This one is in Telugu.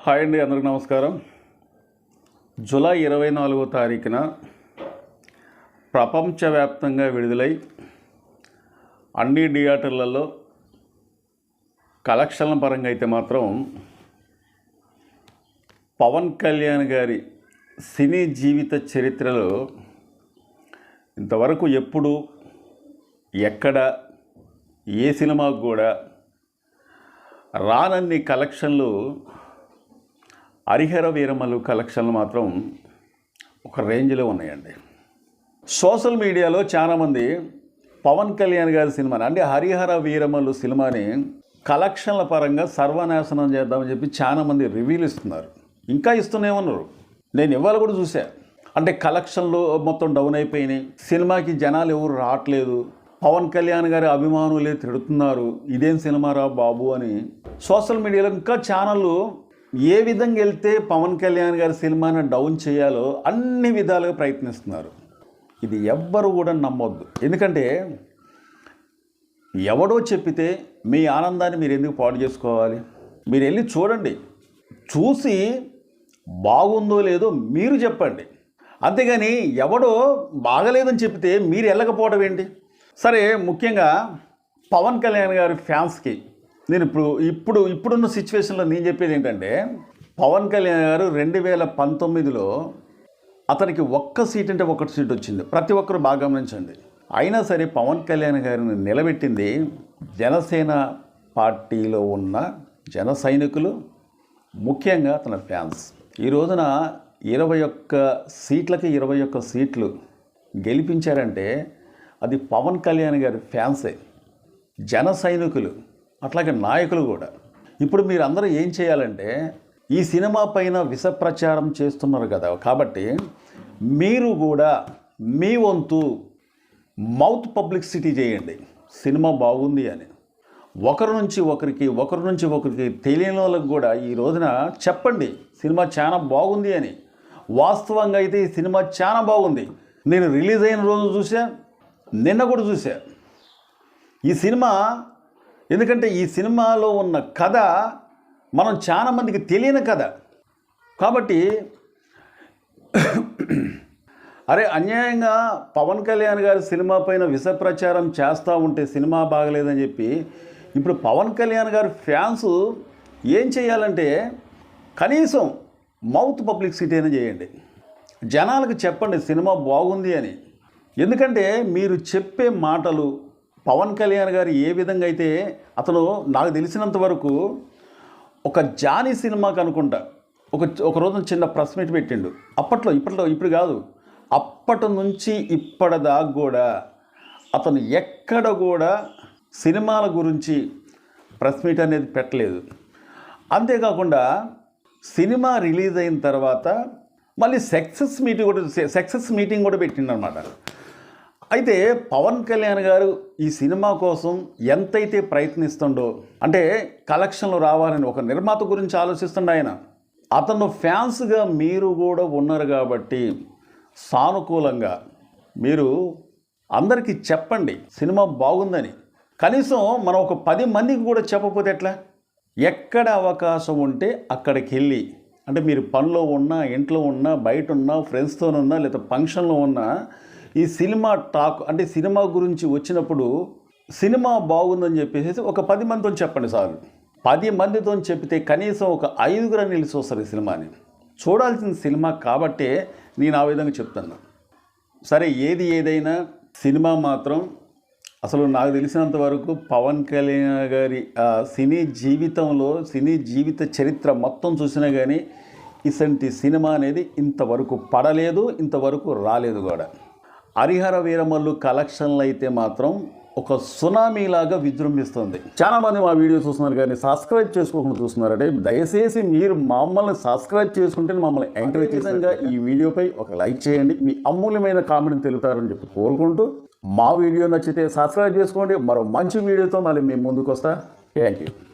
హాయ్ అండి అందరికి నమస్కారం. జూలై ఇరవై నాలుగో తారీఖున ప్రపంచవ్యాప్తంగా విడుదలై అన్ని థియేటర్లలో కలెక్షన్ల పరంగా అయితే మాత్రం పవన్ కళ్యాణ్ గారి సినీ జీవిత చరిత్రలో ఇంతవరకు ఎప్పుడు ఎక్కడ ఏ సినిమాకు కూడా రానన్ని కలెక్షన్లు హరిహర వీరమలు కలెక్షన్లు మాత్రం ఒక రేంజ్లో ఉన్నాయండి. సోషల్ మీడియాలో చాలామంది పవన్ కళ్యాణ్ గారి సినిమాని అంటే హరిహర వీరమలు సినిమాని కలెక్షన్ల పరంగా సర్వనాశనం చేద్దామని చెప్పి చాలామంది రివ్యూలు ఇస్తున్నారు. ఇంకా ఇస్తూనే ఉన్నారు. నేను ఇవాళ కూడా చూసా అంటే కలెక్షన్లు మొత్తం డౌన్ అయిపోయినాయి. సినిమాకి జనాలు ఎవరు రావట్లేదు. పవన్ కళ్యాణ్ గారి అభిమానులే తిడుతున్నారు. ఇదేం సినిమారా బాబు అని సోషల్ మీడియాలో ఇంకా ఛానళ్ళు ఏ విధంగా వెళ్తే పవన్ కళ్యాణ్ గారి సినిమాని డౌన్ చేయాలో అన్ని విధాలుగా ప్రయత్నిస్తున్నారు. ఇది ఎవ్వరు కూడా నమ్మొద్దు. ఎందుకంటే ఎవడో చెప్పితే మీ ఆనందాన్ని మీరు ఎందుకు పాడు చేసుకోవాలి? మీరు వెళ్ళి చూడండి. చూసి బాగుందో లేదో మీరు చెప్పండి. అంతేగాని ఎవడో బాగలేదని చెప్తే మీరు వెళ్ళకపోవడం ఏంటి? సరే ముఖ్యంగా పవన్ కళ్యాణ్ గారి ఫ్యాన్స్కి నేను ఇప్పుడు ఇప్పుడు ఇప్పుడున్న సిచ్యువేషన్లో నేను చెప్పేది ఏంటంటే పవన్ కళ్యాణ్ గారు రెండు వేల పంతొమ్మిదిలో అతనికి ఒక్క సీట్ అంటే ఒక్కటి సీట్ వచ్చింది. ప్రతి ఒక్కరు బాగా గమనించండి. అయినా సరే పవన్ కళ్యాణ్ గారిని నిలబెట్టింది జనసేన పార్టీలో ఉన్న జన సైనికులు ముఖ్యంగా తన ఫ్యాన్స్. ఈ రోజున ఇరవై ఒక్క సీట్లకి ఇరవై ఒక్క సీట్లు గెలిపించారంటే అది పవన్ కళ్యాణ్ గారి ఫ్యాన్సే. జన సైనికులు అట్లాగే నాయకులు కూడా. ఇప్పుడు మీరు అందరూ ఏం చేయాలంటే ఈ సినిమా పైన విష ప్రచారం చేస్తున్నారు కదా కాబట్టి మీరు కూడా మీ వంతు మౌత్ పబ్లిసిటీ చేయండి. సినిమా బాగుంది అని. ఒకరి నుంచి ఒకరికి ఒకరి నుంచి ఒకరికి తెలియని వాళ్ళకి కూడా ఈ రోజున చెప్పండి సినిమా చాలా బాగుంది అని. వాస్తవంగా అయితే ఈ సినిమా చాలా బాగుంది. నేను రిలీజ్ అయిన రోజు చూసా నిన్న కూడా చూసా ఈ సినిమా ఎందుకంటే ఈ సినిమాలో ఉన్న కథ మనం చాలా మందికి తెలియని కథ. కాబట్టి అరే అన్యాయంగా పవన్ కళ్యాణ్ గారి సినిమా పైన విష ప్రచారం చేస్తూ ఉంటే సినిమా బాగలేదని చెప్పి ఇప్పుడు పవన్ కళ్యాణ్ గారి ఫ్యాన్స్ ఏం చేయాలంటే కనీసం మౌత్ పబ్లిసిటీ అయినా చేయండి. జనాలకు చెప్పండి సినిమా బాగుంది అని. ఎందుకంటే మీరు చెప్పే మాటలు పవన్ కళ్యాణ్ గారు ఏ విధంగా అయితే అతను నాకు తెలిసినంత వరకు ఒక జానీ సినిమాకి అనుకుంటా. ఒక ఒక రోజు చిన్న ప్రెస్ మీట్ పెట్టిండు. అప్పట్లో ఇప్పట్లో ఇప్పుడు కాదు. అప్పటి నుంచి ఇప్పటిదాకా కూడా అతను ఎక్కడ కూడా సినిమాల గురించి ప్రెస్ మీట్ అనేది పెట్టలేదు. అంతేకాకుండా సినిమా రిలీజ్ అయిన తర్వాత మళ్ళీ సక్సెస్ మీటింగ్ కూడా సక్సెస్ మీటింగ్ కూడా పెట్టిండనమాట. అయితే పవన్ కళ్యాణ్ గారు ఈ సినిమా కోసం ఎంతైతే ప్రయత్నిస్తుండో అంటే కలెక్షన్లు రావాలని ఒక నిర్మాత గురించి ఆలోచిస్తుండ ఆయన. అతను ఫ్యాన్స్గా మీరు కూడా ఉన్నారు కాబట్టి సానుకూలంగా మీరు అందరికీ చెప్పండి సినిమా బాగుందని. కనీసం మనం ఒక పది మందికి కూడా చెప్పకపోతే ఎట్లా? ఎక్కడ అవకాశం ఉంటే అక్కడికి వెళ్ళి అంటే మీరు పనిలో ఉన్నా ఇంట్లో ఉన్నా బయట ఉన్నా ఫ్రెండ్స్తో ఉన్నా లేదా ఫంక్షన్లో ఉన్నా ఈ సినిమా టాక్ అంటే సినిమా గురించి వచ్చినప్పుడు సినిమా బాగుందని చెప్పేసి ఒక పది మందితో చెప్పండి సార్. పది మందితో చెప్తే కనీసం ఒక ఐదుగురు నిలిచి వస్తారు ఈ సినిమాని. చూడాల్సిన సినిమా కాబట్టే నేను ఆ విధంగా చెప్తాను. సరే ఏది ఏదైనా సినిమా మాత్రం అసలు నాకు తెలిసినంత వరకు పవన్ కళ్యాణ్ గారి ఆ సినీ జీవితంలో సినీ జీవిత చరిత్ర మొత్తం చూసినా కానీ ఇసంటి సినిమా అనేది ఇంతవరకు పడలేదు ఇంతవరకు రాలేదు కూడా. హరిహర వీరమల్లు కలెక్షన్లు అయితే మాత్రం ఒక సునామీలాగా విజృంభిస్తుంది. చాలా మంది మా వీడియో చూస్తున్నారు కానీ సబ్స్క్రైబ్ చేసుకోకుండా చూస్తున్నారంటే దయచేసి మీరు మమ్మల్ని సబ్స్క్రైబ్ చేసుకుంటే మమ్మల్ని ఎంకరేజ్ విధంగా ఈ వీడియోపై ఒక లైక్ చేయండి. మీ అమూల్యమైన కామెంట్ తెలుపుతారని చెప్పి కోరుకుంటూ మా వీడియో నచ్చితే సబ్స్క్రైబ్ చేసుకోండి. మరో మంచి వీడియోతో మళ్ళీ మేము ముందుకు వస్తా. Thank you